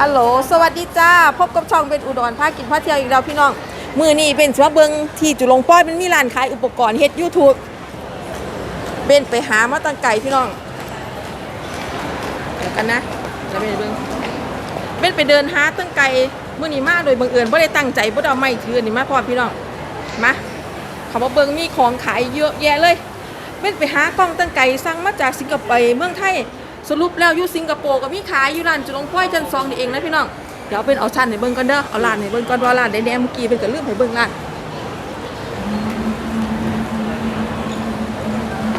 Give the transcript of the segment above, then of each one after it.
ฮัลโหล สวัสดีจ้า พบกับช่องเป็นอุดรพาคกินพาเที่ยวอีกแล้วพี่น้อง มือนี้เป็นสวเบิงที่จุลงป้อยเป็นมีร้านขายอุปกรณ์เฮ็ดยูทูบเป็นไปหามาตั้งไก่พี่น้อง เดี๋ยวกันนะแล้วเป็นเบิงเป็นไปเดินหาตั้งไก่มือนี้มาโดยบังเอิญไม่ได้ตั้งใจบ่ได้เอาไม้ถืออนี่มาพร้อมพี่น้อง มาเขามาเบิงมีของขายเยอะแยะเลยเป็นไปหากล้องตั้งไก่สั่งมาจากสิงคโปร์เมืองไทย สรุปแล้วอยู่สิงคโปร์ก็มีขายอยู่ร้านจุลงพ้อยชั้นสองนี่เองนะพี่น้องเดี๋ยวเป็นเอาชั้นให้เบิ่งก่อนเด้อเอาร้านให้เบิ่งก่อนว่าร้านใดแน่เมื่อกี้เป็นก็ลืมให้เบิ่งร้าน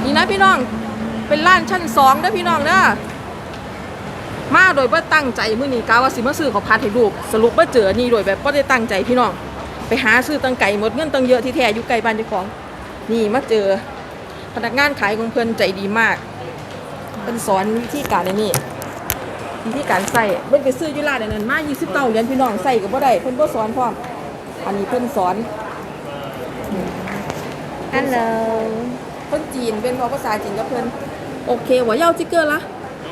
นี่นะพี่น้องเป็นร้านชั้นสองเด้อพี่น้องเด้อมาโดยว่าตั้งใจมื้อนี้กาว่าสิมาซื้อของพัดให้ลูกสรุปว่าเจอนี่โดยแบบบ่ได้ตั้งใจพี่น้อง ไปหาซื้อตังไก่หมดเงินตังเยอะที่แท้อยู่ไกลบ้านเจ้าของ นี่มาเจอพนักงานขายของเพื่อนใจดีมาก เป็นสอนวิธีการอันนี้วิธีการใส่เพิ่นไปซื้ออยุลาดอันนั้นมา20เต้าเหรียญพี่น้องใส่ก็บ่ได้เพิ่นบ่สอนพร้อมอันนี้เพิ่นสอน Hello， คนจีนเป็นภาษาจีนกับเพิ่นโอเค我要这个啦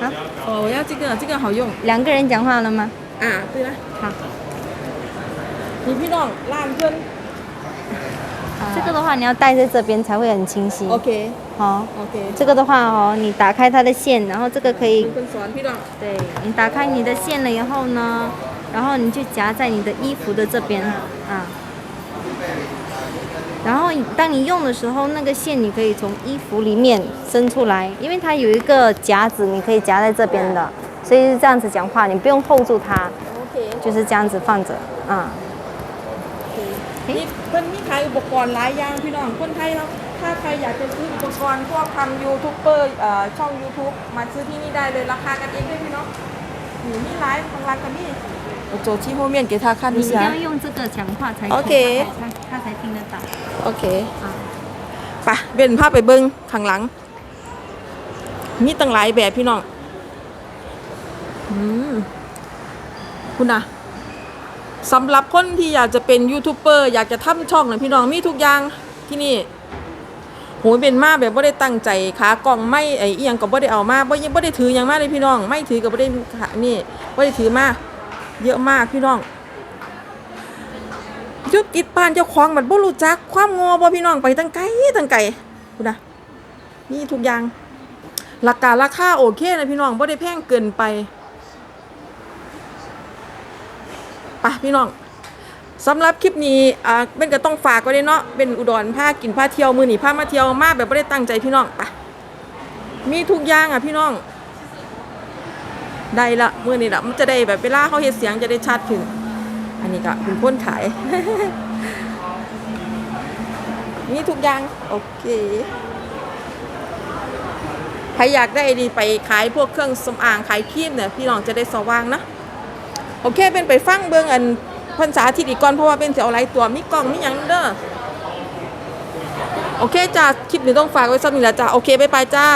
好，哦我要这个这个好用两个人讲话了吗？ อ่า对นะ 好， นี่พี่น้องร้านเพิ่น 这个的话，你要戴在这边才会很清晰。OK，好。OK，这个的话哦，你打开它的线，然后这个可以。对，你打开你的线了以后呢，然后你就夹在你的衣服的这边，啊。然后当你用的时候，那个线你可以从衣服里面伸出来，因为它有一个夹子，你可以夹在这边的，所以是这样子讲话，你不用 hold 住它。OK，就是这样子放着，啊。 นี่เพิ่นมีขายอุปกรณ์หลายอย่างพี่น้องคนไทยเราถ้าใครอยากจะซื้ออุปกรณ์พวกทำยูทูบเบอร์เอ่อช่อง YouTube มาซื้อที่นี่ได้เลยราคากันเองด้วยพี่น้องนี่มีหลายบางร้านก็มี我走去后面给他看你一定一下要用这个讲话才 OK 他才他才听得到。 โอเค 啊， ไปเบนภาพไปเบิ้งข้างหลัง มีตั้งหลายแบบพี่น้องอืมคุณนะ สำหรับคนที่อยากจะเป็นยูทูบเบอร์อยากจะทำช่องนะพี่น้องมีทุกอย่างที่นี่โหเป็นมาแบบว่ได้ตั้งใจขากล่องไม่ไอ้เอียงก็บ่ได้เอามาบ่ยังบ่ได้ถือหยังมาเลยพี่น้อง ไม่ถือก็บ่ได้นี่บ่ได้ถือมาเยอะมากพี่น้องยุบติดบ้านเจ้าของมันบ่รู้จักความงอบ่พี่น้องไปตั้งไกลตั้งไกลคุณนะนี่ทุกอย่างราคาราคาโอเคนะพี่น้องบ่ได้แพงเกินไป ไปพี่น้องสำหรับคลิปนี้อ่าเป็นก็ต้องฝากไว้ด้วยเนาะเป็นอุดรพากินพาเที่ยวมื้อนี้พามาเที่ยวมาแบบบ่ได้ตั้งใจพี่น้องไปมีทุกอย่างอะพี่น้อง ได้ละมือนี้ละมันจะได้แบบเวลาเขาเฮ็ดเสียงจะได้ชัดขึ้น อันนี้ก็เป็นคนขาย มีทุกอย่าง โอเคใครอยากได้ดีไปขายพวกเครื่องสำอางขายครีมเนี่ยพี่น้องจะได้สว่างนะ โอเคเป็นไปฟังเบื้องอันพรรษาทิศอีก่อนเพราะว่าเป็นเสียวไรตัวมีกล่องมีหยังเด้อโอเคจ้าคลิปนี้ต้องฝากไว้สักนิดละจ้าโอเคบ๊ายบายจ้า